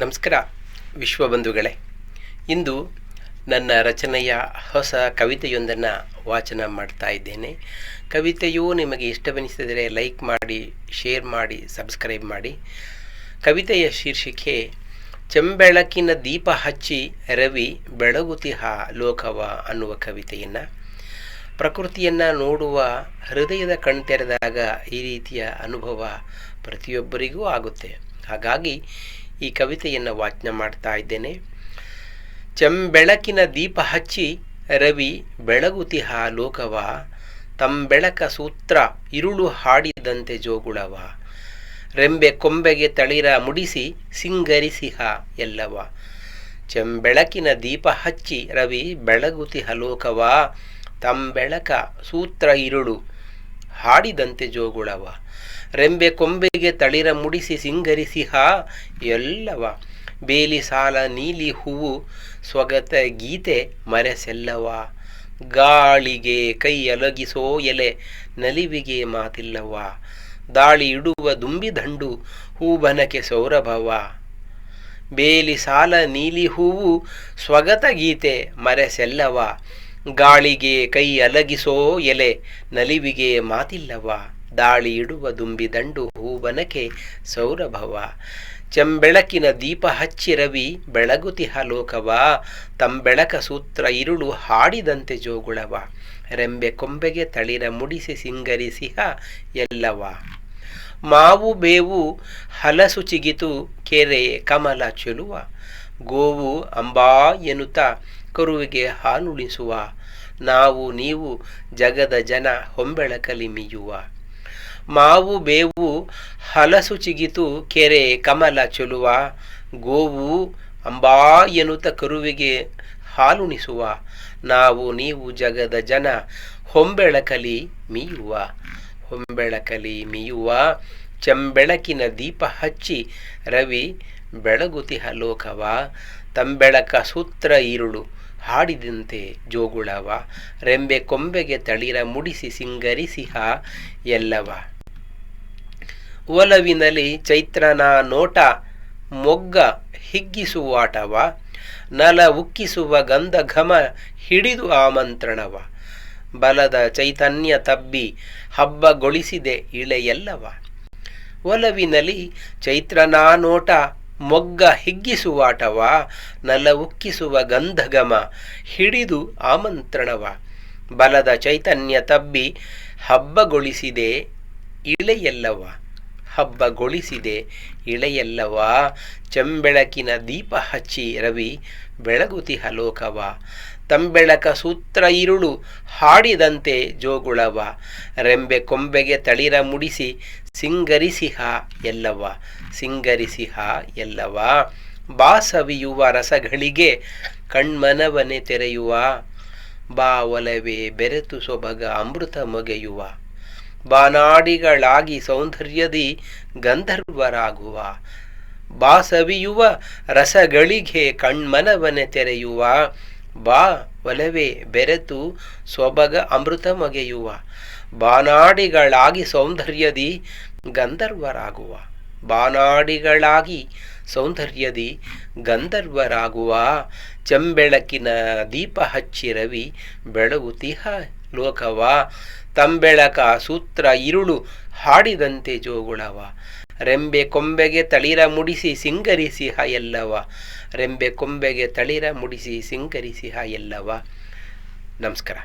ನಮಸ್ಕಾರ, ವಿಶ್ವಬಂಧುಗಳೇ. ಇಂದು ನನ್ನ ರಚನೆಯ ಹೊಸ ಕವಿತೆಯೊಂದನ್ನು ವಾಚನ ಮಾಡ್ತಾ ಇದ್ದೇನೆ. ಕವಿತೆಯು ನಿಮಗೆ ಇಷ್ಟವೆನಿಸಿದರೆ ಲೈಕ್ ಮಾಡಿ, ಶೇರ್ ಮಾಡಿ, ಸಬ್ಸ್ಕ್ರೈಬ್ ಮಾಡಿ. ಕವಿತೆಯ ಶೀರ್ಷಿಕೆ, ಚೆಂಬೆಳಕಿನ ದೀಪ ಹಚ್ಚಿ ರವಿ ಬೆಳಗುತಿಹ ಲೋಕವ ಅನ್ನುವ ಕವಿತೆಯನ್ನು. ಪ್ರಕೃತಿಯನ್ನು ನೋಡುವ, ಹೃದಯದ ಕಣ್ತೆರೆದಾಗ ಈ ರೀತಿಯ ಅನುಭವ ಪ್ರತಿಯೊಬ್ಬರಿಗೂ ಆಗುತ್ತೆ. ಹಾಗಾಗಿ ಈ ಕವಿತೆಯನ್ನು ವಾಚನ ಮಾಡ್ತಾ ಇದ್ದೇನೆ. ಚೆಂಬೆಳಕಿನ ದೀಪ ಹಚ್ಚಿ ರವಿ ಬೆಳಗುತಿಹ ಲೋಕವ ತಂಬೆಳಕ ಸೂತ್ರ ಇರುಳು ಹಾಡಿದಂತೆ ಜೋಗುಳವ, ರೆಂಬೆ ಕೊಂಬೆಗೆ ತಳಿರ ಮುಡಿಸಿ ಸಿಂಗರಿಸಿಹ ಎಲ್ಲವ ಚಂಬೆಳಕಿನ ದೀಪ ಹಚ್ಚಿ ರವಿ ಬೆಳಗುತಿಹ ಲೋಕವ ತಂಬೆಳಕ ಸೂತ್ರ ಇರುಳು ಹಾಡಿದಂತೆ ಜೋಗುಳವ. ರೆಂಬೆ ಕೊಂಬೆಗೆ ತಳಿರ ಮುಡಿಸಿ ಸಿಂಗರಿಸಿ ಹಾ ಎಲ್ಲವ. ಬೇಲಿ ಸಾಲ ನೀಲಿ ಹೂವು ಸ್ವಗತ ಗೀತೆ ಮರೆಸೆಲ್ಲವ. ಗಾಳಿಗೆ ಕೈ ಅಲಗಿಸೋ ಎಲೆ ನಲಿವಿಗೆ ಮಾತಿಲ್ಲವ. ದಾಳಿ ಇಡುವ ದುಂಬಿದಂಡು ಹೂಬನಕೆ ಸೌರಭವ. ಬೇಲಿ ಸಾಲ ನೀಲಿ ಹೂವು ಸ್ವಗತ ಗೀತೆ ಮರೆಸೆಲ್ಲವ. ಗಾಳಿಗೆ ಕೈ ಅಲಗಿಸೋ ಎಲೆ, ನಲಿವಿಗೆ ಮಾತಿಲ್ಲವ ದಾಳಿ ಇಡುವ ದುಂಬಿದಂಡು ಹೂವನಕೆ ಸೌರಭವ. ಚೆಂಬೆಳಕಿನ ದೀಪ ಹಚ್ಚಿ ರವಿ ಬೆಳಗುತಿಹ ಲೋಕವ ತಂಬೆಳಕ ಸೂತ್ರ ಇರುಳು ಹಾಡಿದಂತೆ ಜೋಗುಳವ. ರೆಂಬೆ ಕೊಂಬೆಗೆ ತಳಿರ ಮುಡಿಸಿ ಸಿಂಗರಿಸಿಹ ಎಲ್ಲವ. ಮಾವು ಬೇವು ಹಲಸು ಚಿಗಿತು, ಕೆರೆ ಕಮಲ ಚೆಲುವ. ಗೋವು ಅಂಬಾ ಎನ್ನುತ್ತ ಕರುವಿಗೆ ಹಾಲುಣಿಸುವ ನಾವು ನೀವು ಜಗದ ಜನ ಹೊಂಬೆಳಕಲಿ ಮಿಯುವ. ಮಾವು ಬೇವು ಹಲಸು ಚಿಗಿತು ಕೆರೆ ಕಮಲ ಚೊಲುವ. ಗೋವು ಅಂಬಾ ಎನ್ನುತ್ತ ಕರುವಿಗೆ ಹಾಲುಣಿಸುವ. ನಾವು ನೀವು ಜಗದ ಜನ ಹೊಂಬೆಳಕಲಿ ಮೀಯುವ. ಹೊಂಬೆಳಕಲಿ ಮೀಯುವ. ಚೆಂಬೆಳಕಿನ ದೀಪ ಹಚ್ಚಿ ರವಿ ಬೆಳಗುತಿಹ ಲೋಕವ. ತಂಬೆಳಕ ಸೂತ್ರ ಈರುಳು. ಹಾಡಿದಂತೆ ಜೋಗುಳವ, ರೆಂಬೆ ಕೊಂಬೆಗೆ ತಳಿರ ಮುಡಿಸಿ ಸಿಂಗರಿಸಿಹ ಎಲ್ಲವ. ಒಲವಿನಲ್ಲಿ ಚೈತ್ರನ ನೋಟ ಮೊಗ್ಗ ಹಿಗ್ಗಿಸುವಾಟವ, ನಲ ಉಕ್ಕಿಸುವ ಗಂಧ ಘಮ ಹಿಡಿದು ಆಮಂತ್ರಣವ. ಬಲದ ಚೈತನ್ಯ ತಬ್ಬಿ ಹಬ್ಬಗೊಳಿಸಿದೆ ಇಳೆಯಲ್ಲವ. ಒಲವಿನಲ್ಲಿ ಚೈತ್ರನಾ ನೋಟ ಮೊಗ್ಗ ಹಿಗ್ಗಿಸುವಾಟವ ನಲ ಉಕ್ಕಿಸುವ ಗಂಧಗಮ, ಹಿಡಿದು ಆಮಂತ್ರಣವ. ಬಲದ ಚೈತನ್ಯ ತಬ್ಬಿ ಹಬ್ಬಗೊಳಿಸಿದೆ ಇಳೆಯಲ್ಲವ ಹಬ್ಬಗೊಳಿಸಿದೆ ಇಳೆಯಲ್ಲವ. ಚೆಂಬೆಳಕಿನ ದೀಪ ಹಚ್ಚಿ ರವಿ ಬೆಳಗುತಿ ಲೋಕವ. ತಂಬೆಳಕ ಸೂತ್ರ ಇರುಳು ಹಾಡಿದಂತೆ ಜೋಗುಳವ. ರೆಂಬೆ ಕೊಂಬೆಗೆ ತಳಿರ ಮುಡಿಸಿ ಸಿಂಗರಿಸಿಹ ಎಲ್ಲವ. ಸಿಂಗರಿಸಿಹ ಎಲ್ಲವ. ಬಾಸವಿಯುವ ರಸಗಳಿಗೆ ಕಣ್ಮನವನೆ ತೆರೆಯುವ. ಬಾ ಒಲವೇ ಬೆರೆತು ಸೊಬಗ ಅಮೃತ ಮೊಗೆಯುವ. ಬಾನಾಡಿಗಳಾಗಿ ಸೌಂದರ್ಯದಿ ಗಂಧರ್ವರಾಗುವ. ಬಾಸವಿಯುವ ರಸಗಳಿಗೆ ಕಣ್ಮನವನೆ ತೆರೆಯುವ. ಬಾ ಒಲವೇ ಬೆರೆತು ಸೊಬಗ ಅಮೃತ ಮಗೆಯುವ. ಬಾನಾಡಿಗಳಾಗಿ ಸೌಂದರ್ಯದಿ ಗಂಧರ್ವರಾಗುವ. ಬಾನಾಡಿಗಳಾಗಿ ಸೌಂದರ್ಯದಿ ಗಂಧರ್ವರಾಗುವ. ಚಂಬೆಳಕಿನ ದೀಪ ಹಚ್ಚಿ ರವಿ ಬೆಳಗುತಿಹ ಲೋಕವ. ತಂಬೆಳಕ ಸೂತ್ರ ಇರುಳು ಹಾಡಿದಂತೆ ಜೋಗುಳವ. ರೆಂಬೆ ಕೊಂಬೆಗೆ ತಳಿರ ಮುಡಿಸಿ ಸಿಂಗರಿಸಿಹ ಎಲ್ಲವ ರೆಂಬೆ ಕೊಂಬೆಗೆ ತಳಿರ ಮುಡಿಸಿ ಸಿಂಗರಿಸಿಹ ಎಲ್ಲವ ನಮಸ್ಕಾರ.